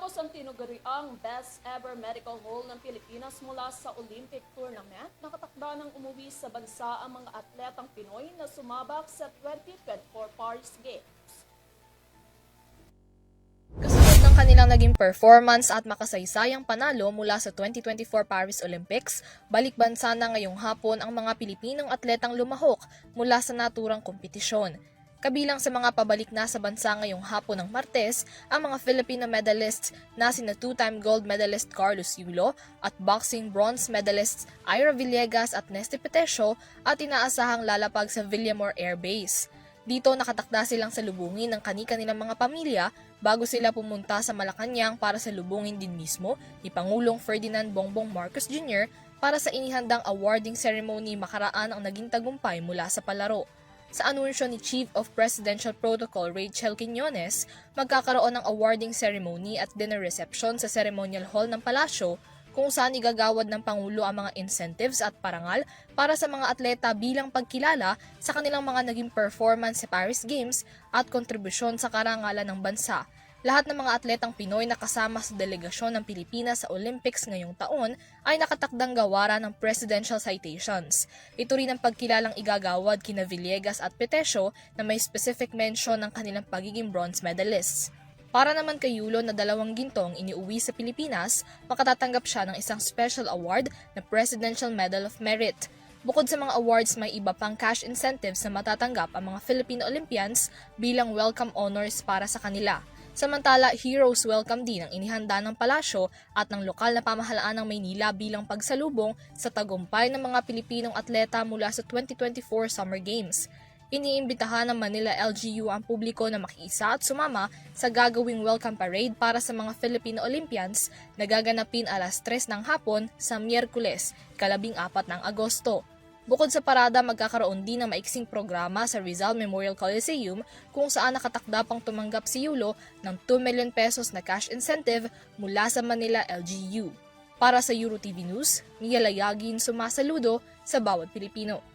Matapos ang tinuguriang Best Ever Medical Hall ng Pilipinas mula sa Olympic Tournament, nakatakda ng umuwi sa bansa ang mga atletang Pinoy na sumabak sa 2024 Paris Games. Kasunod ng kanilang naging performance at makasaysayang panalo mula sa 2024 Paris Olympics, balik bansa na ngayong hapon ang mga Pilipinong atletang lumahok mula sa naturang kompetisyon. Kabilang sa mga pabalik na sa bansa ngayong hapon ng Martes, ang mga Filipino medalists na sina two-time gold medalist Carlos Yulo at boxing bronze medalists Ira Villegas at Nesty Petesio at inaasahang lalapag sa Villamor Air Base. Dito nakatakda silang salubungin ng kani-kanilang mga pamilya bago sila pumunta sa Malacanang para salubungin din mismo ni Pangulong Ferdinand Bongbong Marcos Jr. para sa inihandang awarding ceremony makaraan ang naging tagumpay mula sa palaro. Sa anunsyo ni Chief of Presidential Protocol Rachel Quiñones, magkakaroon ng awarding ceremony at dinner reception sa ceremonial hall ng palasyo kung saan igagawad ng Pangulo ang mga incentives at parangal para sa mga atleta bilang pagkilala sa kanilang mga naging performance sa Paris Games at kontribusyon sa karangalan ng bansa. Lahat ng mga atletang Pinoy na kasama sa delegasyon ng Pilipinas sa Olympics ngayong taon ay nakatakdang gawaran ng presidential citations. Ito rin ang pagkilalang igagawad kina Villegas at Petesio na may specific mention ng kanilang pagiging bronze medalists. Para naman kay Yulo na dalawang gintong iniuwi sa Pilipinas, makatatanggap siya ng isang special award na Presidential Medal of Merit. Bukod sa mga awards, may iba pang cash incentives na matatanggap ang mga Filipino Olympians bilang welcome honors para sa kanila. Samantala, heroes welcome din ang inihanda ng palasyo at ng lokal na pamahalaan ng Maynila bilang pagsalubong sa tagumpay ng mga Pilipinong atleta mula sa 2024 Summer Games. Iniimbitahan ng Manila LGU ang publiko na makiisa at sumama sa gagawing welcome parade para sa mga Filipino Olympians na gaganapin alas 3 ng hapon sa Miyerkules, kalabing 4 ng Agosto. Bukod sa parada, magkakaroon din ng maiksing programa sa Rizal Memorial Coliseum kung saan nakatakda pang tumanggap si Yulo ng 2 million pesos na cash incentive mula sa Manila LGU. Para sa EuroTV News, Mia Layagin sumasaludo sa bawat Pilipino.